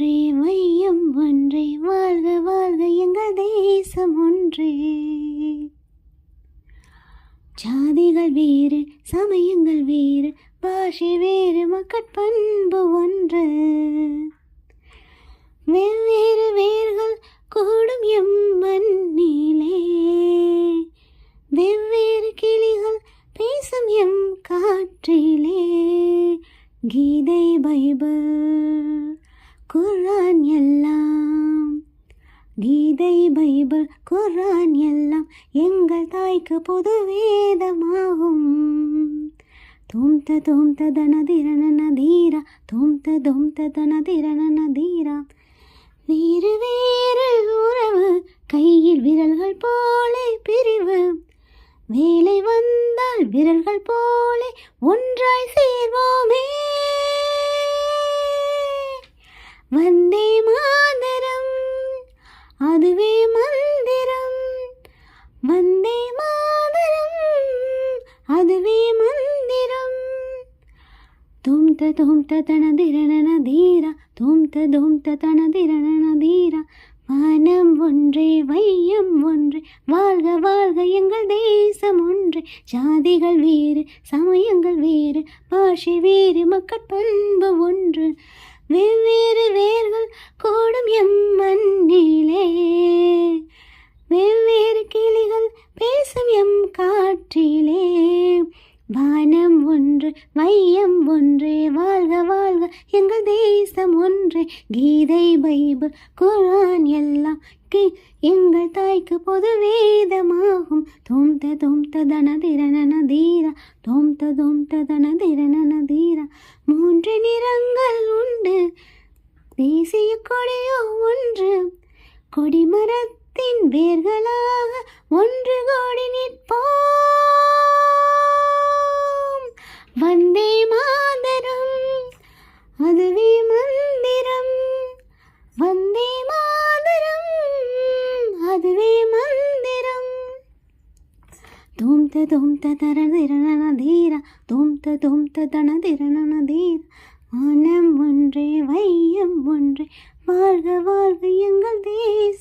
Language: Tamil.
ஒன்றே மையம் ஒன்றே வாழ்க வாழ்க எங்கள் தேசம் ஒன்றே. ஜாதிகள் வேறு சமயங்கள் வேறு பாஷை வேறு மக்கட்பண்பு ஒன்று. வெவ்வேறு வேர்கள் கூடும் எம் மண்ணிலே வெவ்வேறு கிளிகள் பேசும் எம் காற்றிலே. கீதை பைபிள். கீதை பைபிள் குரான் எல்லாம் எங்கள் தாய்க்கு பொது வேதமாகும். தோம்த தோம்த தனதிரண நதீரா தோம்த தோம்த தனதிரண நதீரா. வேறு வேறு உறவு கையில் விரல்கள் போலே பிரிவு. வேலை வந்தால் விரல்கள் போலே ஒன்றாய் சேர்வோமே. வந்தே தும்த தும்த தனதிரண தீரா தும்த தும்த தனதிரண தீரா வானம் ஒன்றே வையம் ஒன்றே வாழ்க வாழ்க எங்கள் தேசம் ஒன்றே. ஜாதிகள் வேறு சமயங்கள் வேறு பாஷை வேறு மக்கள் பண்பு ஒன்று. வெவ்வேறு வேர்கள் கூடும் எம் மண்ணிலே. வெவ்வேறு கிளிகள் பேசும் எம் காற்றிலே. வானம் வையம் ஒன்றே வாழ்க வாழ்க. எங்கள் தேசம் ஒன்றே. கீதை பைபிள் குரான் எல்லாம் கி- எங்கள் தாய்க்கு பொது வேதமாகும். தோம்த தோம்த தனதிரண நதீரா. தோம்த தோம்த தனதிரண தீரா மூன்று நிறங்கள் உண்டு. தேசிய கொடியோ ஒன்று. கொடிமரத்தின் வேர்களாக ஒன்று கோடி நிற்போம். தும்த தும்த தரதிரண நதீரா தும்த தன தனதிரண தீர மனம் ஒன்றே வையம் ஒன்றே வாழ்க வாழ்க எங்கள் தேசம்